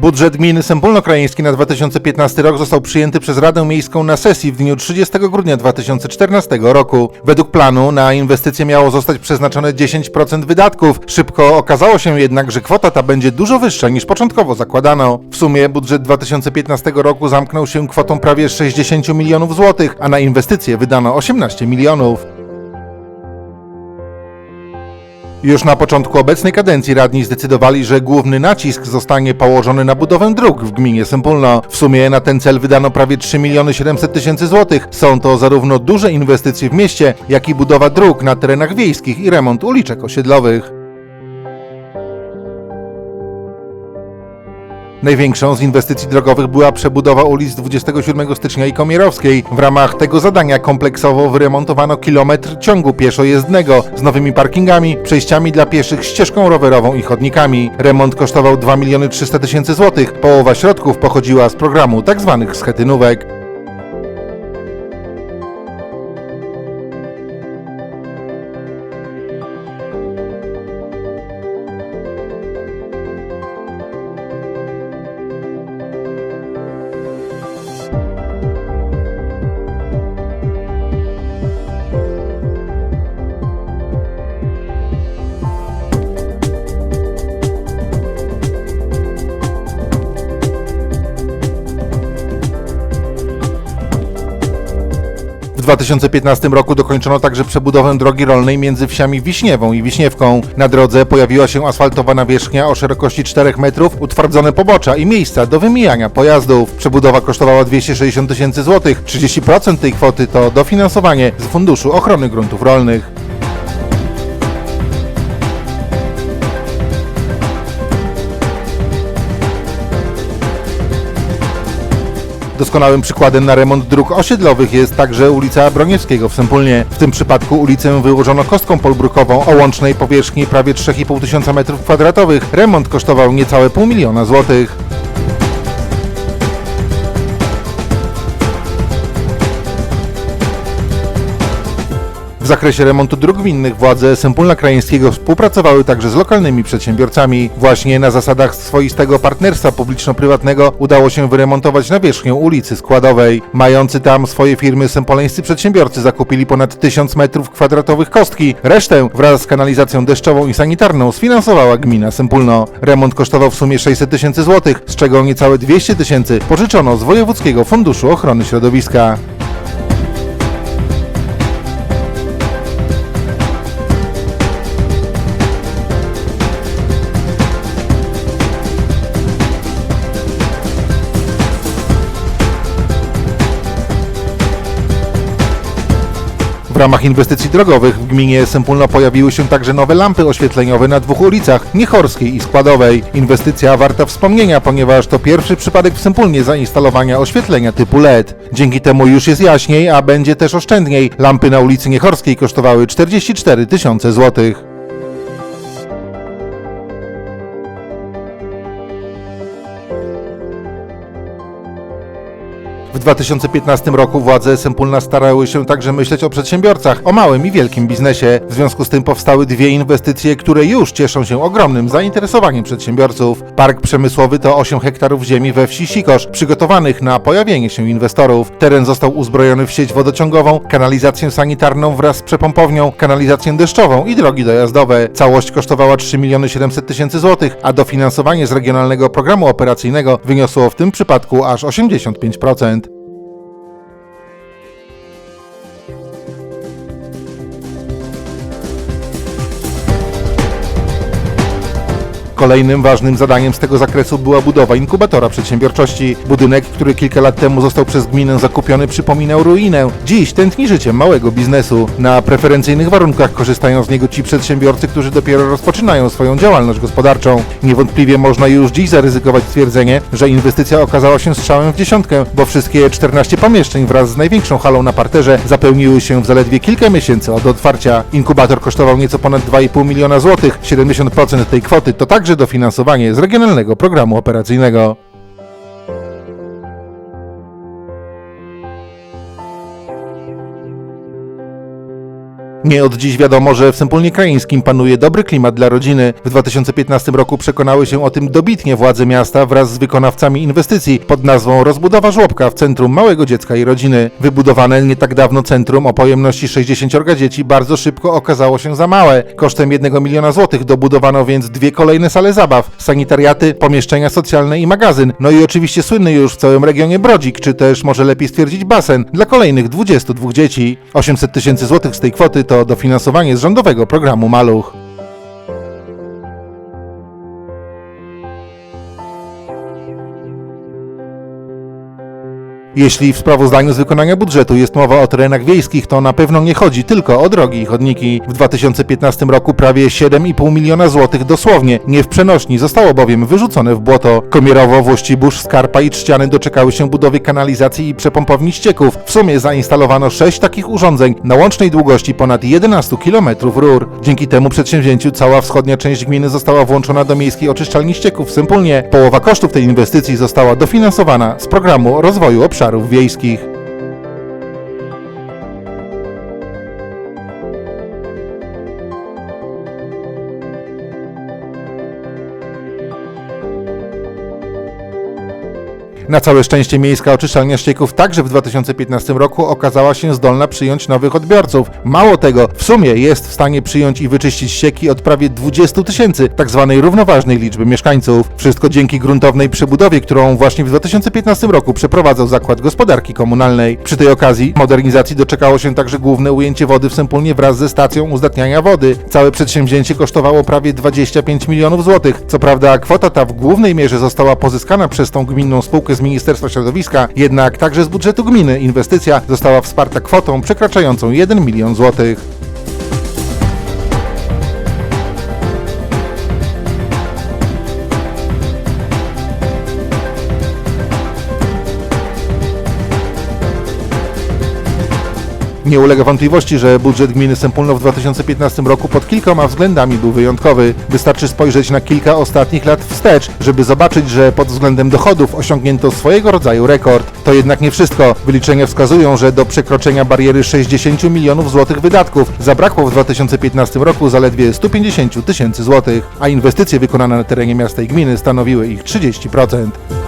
Budżet gminy Sępólno-Krajeński na 2015 rok został przyjęty przez Radę Miejską na sesji w dniu 30 grudnia 2014 roku. Według planu na inwestycje miało zostać przeznaczone 10% wydatków. Szybko okazało się jednak, że kwota ta będzie dużo wyższa niż początkowo zakładano. W sumie budżet 2015 roku zamknął się kwotą prawie 60 milionów złotych, a na inwestycje wydano 18 milionów. Już na początku obecnej kadencji radni zdecydowali, że główny nacisk zostanie położony na budowę dróg w gminie Sępólno. W sumie na ten cel wydano prawie 3 miliony 700 tysięcy złotych. Są to zarówno duże inwestycje w mieście, jak i budowa dróg na terenach wiejskich i remont uliczek osiedlowych. Największą z inwestycji drogowych była przebudowa ulic 27 stycznia i Komierowskiej. W ramach tego zadania kompleksowo wyremontowano kilometr ciągu pieszo-jezdnego z nowymi parkingami, przejściami dla pieszych, ścieżką rowerową i chodnikami. Remont kosztował 2 miliony 300 tysięcy złotych. Połowa środków pochodziła z programu tzw. schetynówek. 2015 roku dokończono także przebudowę drogi rolnej między wsiami Wiśniewą i Wiśniewką. Na drodze pojawiła się asfaltowa nawierzchnia o szerokości 4 metrów, utwardzone pobocza i miejsca do wymijania pojazdów. Przebudowa kosztowała 260 tysięcy złotych. 30% tej kwoty to dofinansowanie z Funduszu Ochrony Gruntów Rolnych. Doskonałym przykładem na remont dróg osiedlowych jest także ulica Broniewskiego w Sępólnie. W tym przypadku ulicę wyłożono kostką polbrukową o łącznej powierzchni prawie 3,5 tysiąca metrów kwadratowych. Remont kosztował niecałe pół miliona złotych. Zakresie remontu dróg gminnych władze Sępólna Krajeńskiego współpracowały także z lokalnymi przedsiębiorcami. Właśnie na zasadach swoistego partnerstwa publiczno-prywatnego udało się wyremontować nawierzchnię ulicy Składowej. Mający tam swoje firmy sępoleńscy przedsiębiorcy zakupili ponad 1000 metrów kwadratowych kostki. Resztę wraz z kanalizacją deszczową i sanitarną sfinansowała gmina Sępólno. Remont kosztował w sumie 600 tysięcy złotych, z czego niecałe 200 tysięcy pożyczono z Wojewódzkiego Funduszu Ochrony Środowiska. Ramach inwestycji drogowych w gminie Sępólno pojawiły się także nowe lampy oświetleniowe na dwóch ulicach, Niechorskiej i Składowej. Inwestycja warta wspomnienia, ponieważ to pierwszy przypadek w Sępólnie zainstalowania oświetlenia typu LED. Dzięki temu już jest jaśniej, a będzie też oszczędniej. Lampy na ulicy Niechorskiej kosztowały 44 tysiące złotych. 2015 roku władze Sępólna starały się także myśleć o przedsiębiorcach, o małym i wielkim biznesie. W związku z tym powstały dwie inwestycje, które już cieszą się ogromnym zainteresowaniem przedsiębiorców. Park przemysłowy to 8 hektarów ziemi we wsi Sikosz, przygotowanych na pojawienie się inwestorów. Teren został uzbrojony w sieć wodociągową, kanalizację sanitarną wraz z przepompownią, kanalizację deszczową i drogi dojazdowe. Całość kosztowała 3 miliony 700 tysięcy złotych, a dofinansowanie z Regionalnego Programu Operacyjnego wyniosło w tym przypadku aż 85%. Kolejnym ważnym zadaniem z tego zakresu była budowa inkubatora przedsiębiorczości. Budynek, który kilka lat temu został przez gminę zakupiony, przypominał ruinę. Dziś tętni życiem małego biznesu. Na preferencyjnych warunkach korzystają z niego ci przedsiębiorcy, którzy dopiero rozpoczynają swoją działalność gospodarczą. Niewątpliwie można już dziś zaryzykować stwierdzenie, że inwestycja okazała się strzałem w dziesiątkę, bo wszystkie 14 pomieszczeń wraz z największą halą na parterze zapełniły się w zaledwie kilka miesięcy od otwarcia. Inkubator kosztował nieco ponad 2,5 miliona złotych. 70% tej kwoty to także dofinansowanie z Regionalnego Programu Operacyjnego. Nie od dziś wiadomo, że w Sępólnie Krajeńskim panuje dobry klimat dla rodziny. W 2015 roku przekonały się o tym dobitnie władze miasta wraz z wykonawcami inwestycji pod nazwą Rozbudowa Żłobka w centrum małego dziecka i rodziny. Wybudowane nie tak dawno centrum o pojemności 60 dzieci bardzo szybko okazało się za małe. Kosztem 1 miliona złotych dobudowano więc dwie kolejne sale zabaw, sanitariaty, pomieszczenia socjalne i magazyn. No i oczywiście słynny już w całym regionie Brodzik, czy też może lepiej stwierdzić basen dla kolejnych 22 dzieci. 800 tysięcy złotych z tej kwoty to dofinansowanie z rządowego programu Maluch. Jeśli w sprawozdaniu z wykonania budżetu jest mowa o terenach wiejskich, to na pewno nie chodzi tylko o drogi i chodniki. W 2015 roku prawie 7,5 miliona złotych dosłownie, nie w przenośni, zostało bowiem wyrzucone w błoto. Komierowo, Włościbusz, Skarpa i Trzciany doczekały się budowy kanalizacji i przepompowni ścieków. W sumie zainstalowano 6 takich urządzeń na łącznej długości ponad 11 km rur. Dzięki temu przedsięwzięciu cała wschodnia część gminy została włączona do miejskiej oczyszczalni ścieków w Sępólnie. Połowa kosztów tej inwestycji została dofinansowana z programu rozwoju obszarów wiejskich. Na całe szczęście miejska oczyszczalnia ścieków także w 2015 roku okazała się zdolna przyjąć nowych odbiorców. Mało tego, w sumie jest w stanie przyjąć i wyczyścić ścieki od prawie 20 tysięcy tzw. równoważnej liczby mieszkańców. Wszystko dzięki gruntownej przebudowie, którą właśnie w 2015 roku przeprowadzał Zakład Gospodarki Komunalnej. Przy tej okazji modernizacji doczekało się także główne ujęcie wody w Sępólnie wraz ze stacją uzdatniania wody. Całe przedsięwzięcie kosztowało prawie 25 milionów złotych. Co prawda kwota ta w głównej mierze została pozyskana przez tą gminną spółkę z Ministerstwa Środowiska, jednak także z budżetu gminy inwestycja została wsparta kwotą przekraczającą 1 milion złotych. Nie ulega wątpliwości, że budżet gminy Sępólno w 2015 roku pod kilkoma względami był wyjątkowy. Wystarczy spojrzeć na kilka ostatnich lat wstecz, żeby zobaczyć, że pod względem dochodów osiągnięto swojego rodzaju rekord. To jednak nie wszystko. Wyliczenia wskazują, że do przekroczenia bariery 60 milionów złotych wydatków zabrakło w 2015 roku zaledwie 150 tysięcy złotych, a inwestycje wykonane na terenie miasta i gminy stanowiły ich 30%.